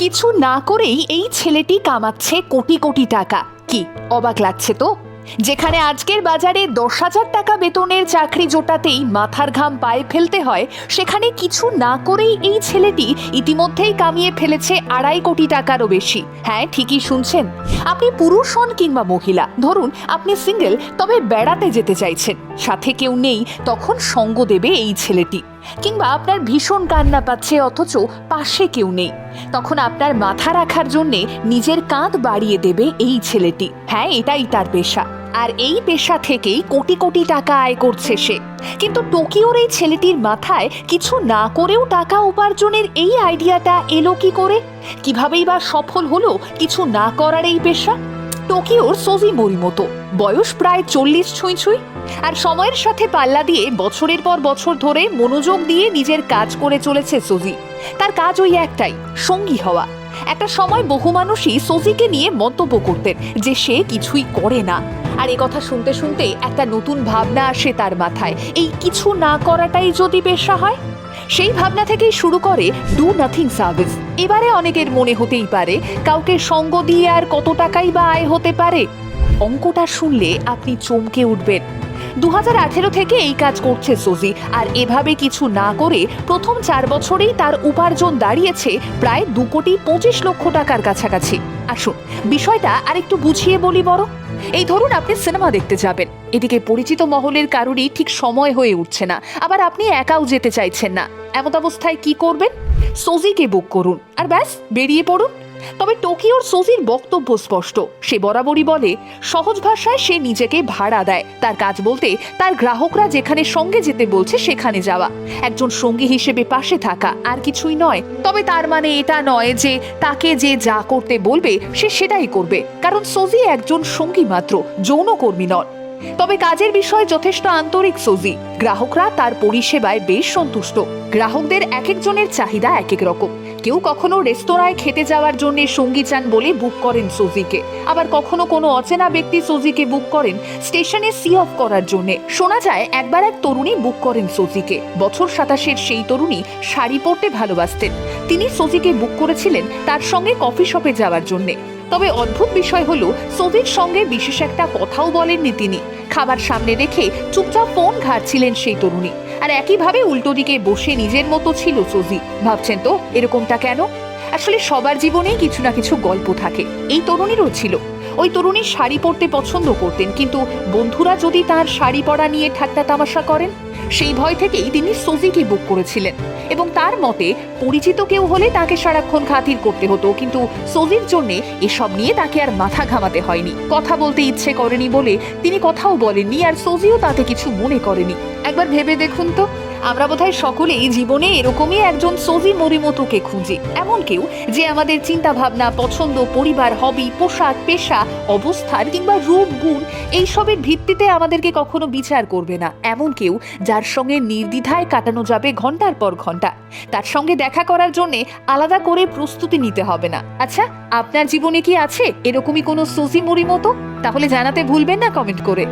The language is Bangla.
কিছু না করেই এই ছেলেটি কামাচ্ছে কোটি কোটি টাকা। কি অবাক লাগছে তো? যেখানে আজকের বাজারে দশ হাজার টাকা বেতনের চাকরি জোটাতেই মাথার ঘাম পায়ে ফেলতে হয়, সেখানে কিছু না করেই এই ছেলেটি ইতিমধ্যেই কামিয়ে ফেলেছে আড়াই কোটি টাকারও বেশি। হ্যাঁ ঠিকই শুনছেন। আপনি পুরুষ হন কিংবা মহিলা, ধরুন আপনি সিঙ্গেল, তবে বেড়াতে যেতে চাইছেন। সাথে কেউ নেই, তখন সঙ্গ দেবে এই ছেলেটি। কিংবা আপনার ভীষণ কান্না পাচ্ছে অথচ পাশে কেউ নেই। তখন আপনার মাথা রাখার জন্যে নিজের কাঁধ বাড়িয়ে দেবে এই ছেলেটি। হ্যাঁ এটাই তার পেশা। আর এই পেশা থেকেই কোটি কোটি টাকা আয় করছে সে। কিন্তু টোকিওর এই ছেলেটির মাথায় কিছু না করেও টাকা উপার্জনের এই আইডিয়াটা এলো কি করে? কিভাবেই বা সফল হলো কিছু না করার এই পেশা? টোকিওর সোজি মতো। বয়স প্রায় চল্লিশ ছুঁই ছুঁই। আর সময়ের সাথে পাল্লা দিয়ে বছরের পর বছর ধরে মনোযোগ দিয়ে নিজের কাজ করে চলেছে সোজি। তার কাজ ওই একটাই, সঙ্গী হওয়া। একটা সময় বহু মানুষই সোজিকে নিয়ে মন্তব্য করতেন যে সে কিছুই করে না। আর এ কথা শুনতে শুনতে একটা নতুন ভাবনা আসে তার মাথায়। এই কিছু না করাটাই যদি পেশা হয়? সেই ভাবনা থেকেই শুরু করে ডু নাথিং সার্ভিস এবারে অনেকের মনে হতেই পারে, কাউকে সঙ্গ দিয়ে আর কত টাকাই বা আয় হতে পারে। অঙ্কটা শুনলে আপনি চমকে উঠবেন। দু থেকে এই কাজ করছে সোজি। আর এভাবে কিছু না করে প্রথম চার বছরেই তার উপার্জন দাঁড়িয়েছে প্রায় দু কোটি পঁচিশ লক্ষ টাকার কাছাকাছি। আসুন, বিষয়টা আরেকটু বুঝিয়ে বলি বড় এই ধরুন আপনি সিনেমা দেখতে যাবেন। এদিকে পরিচিত মহলের কারোরই ঠিক সময় হয়ে উঠছে না। আবার আপনি একাও যেতে চাইছেন না। এমত অবস্থায় কি করবেন? সোজিকে বুক করুন। আর ব্যাস, বেরিয়ে পড়ুন। তবে টোকিওর সোজির বক্তব্য স্পষ্ট। সে বরাবরই বলে, সহজ ভাষায় সে নিজেকে ভাড়া দেয়। তার কাজ বলতে তার গ্রাহকরা যেখানে সঙ্গে যেতে বলছে সেখানে যাওয়া। একজন সঙ্গী হিসেবে পাশে থাকা আর কিছুই নয়। তবে তার মানে এটা নয় যে তাকে যে যা করতে বলবে, সে সেটাই করবে। কারণ সোজি একজন সঙ্গী মাত্র যৌনকর্মী নন। তবে কাজের বিষয়ে যথেষ্ট আন্তরিক সোজি গ্রাহকরা তার পরিষেবায় বেশ সন্তুষ্ট। গ্রাহকদের এক একজনের চাহিদা এক এক রকম। কেউ কখনো রেস্তোরাঁয় খেতে যাওয়ার জন্য সঙ্গী চান বলে বুক করেন সোজিকে। আবার কখনো কোনো অচেনা ব্যক্তি সোজিকে বুক করেন স্টেশনে সি অফ করার জন্য। শোনা যায়, একবার এক তরুণী বুক করেন সোজিকে। বছর সাতাশের সেই তরুণী শাড়ি পরতে ভালোবাসতেন। তিনি সোজিকে বুক করেছিলেন তার সঙ্গে কফি শপে যাওয়ার জন্যে। তবে অদ্ভুত বিষয় হলো সোভির সঙ্গে বিশেষ একটা কথাও বলেননি তিনি। খাবার সামনে রেখে চুপচাপ ফোন ঘাটছিলেন সেই তরুণী। আর একইভাবে উল্টো দিকে বসে নিজের মতো ছিল চজি ভাবছেন তো, এরকমটা কেন? আসলে সবার জীবনেই কিছু না কিছু গল্প থাকে। এই তরুণীরও ছিল। ওই তরুণী শাড়ি পরতে পছন্দ করতেন, কিন্তু বন্ধুরা যদি তার শাড়ি পরা নিয়ে ঠাট্টা তামাশা করেন? সেই ভয় থেকেই তিনি সোজিকে বুক করেছিলেন। এবং তার মতে, পরিচিত কেউ হলে তাকে সারাক্ষণ খাতির করতে হতো, কিন্তু সোজির জন্যে এসব নিয়ে তাকে আর মাথা ঘামাতে হয়নি। কথা বলতে ইচ্ছে করেনি বলে তিনি কথাও বলেননি, আর সোজিও তাতে কিছু মনে করেনি। একবার ভেবে দেখুন তো। আমরা বোধহয় সকলেই জীবনে এরকমই একজন সোজি মরিমতোকে খুঁজি। এমন কেউ যে আমাদের চিন্তা ভাবনা পছন্দ, পরিবার হবি পোশাক, পেশা অবস্থান কিংবা রূপ, গুণ এইসবের ভিত্তিতে আমাদেরকে কখনো বিচার করবে না। এমন কেউ যার সঙ্গে নির্দ্বিধায় কাটানো যাবে ঘণ্টার পর ঘণ্টা। তার সঙ্গে দেখা করার জন্য আলাদা করে প্রস্তুতি নিতে হবে না। আচ্ছা আপনার জীবনে কি আছে এরকমই কোনো সোজি মরিমতো? তাহলে জানাতে ভুলবেন না কমেন্ট করে।